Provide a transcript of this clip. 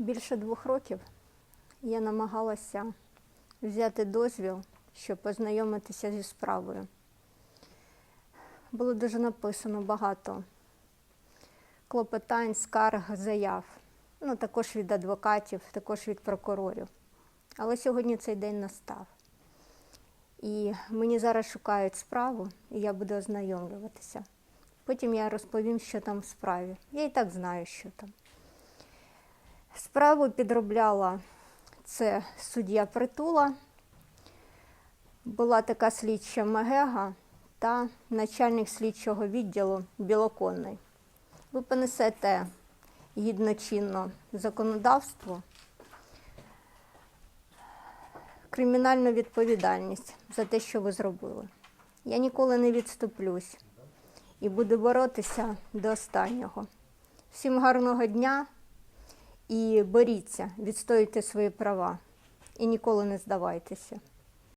Більше двох років я намагалася взяти дозвіл, щоб познайомитися зі справою. Було дуже написано багато клопотань, скарг, заяв. Ну, також від адвокатів, також від прокурорів. Але сьогодні цей день настав. І мені зараз шукають справу, і я буду ознайомлюватися. Потім я розповім, що там в справі. Я і так знаю, що там. Справу підробляла це суддя Притула, була така слідча Мегега та начальник слідчого відділу Білоконний. Ви понесете гідночинно законодавство, кримінальну відповідальність за те, що ви зробили. Я ніколи не відступлюсь і буду боротися до останнього. Всім гарного дня і боріться, відстоюйте свої права і ніколи не здавайтеся.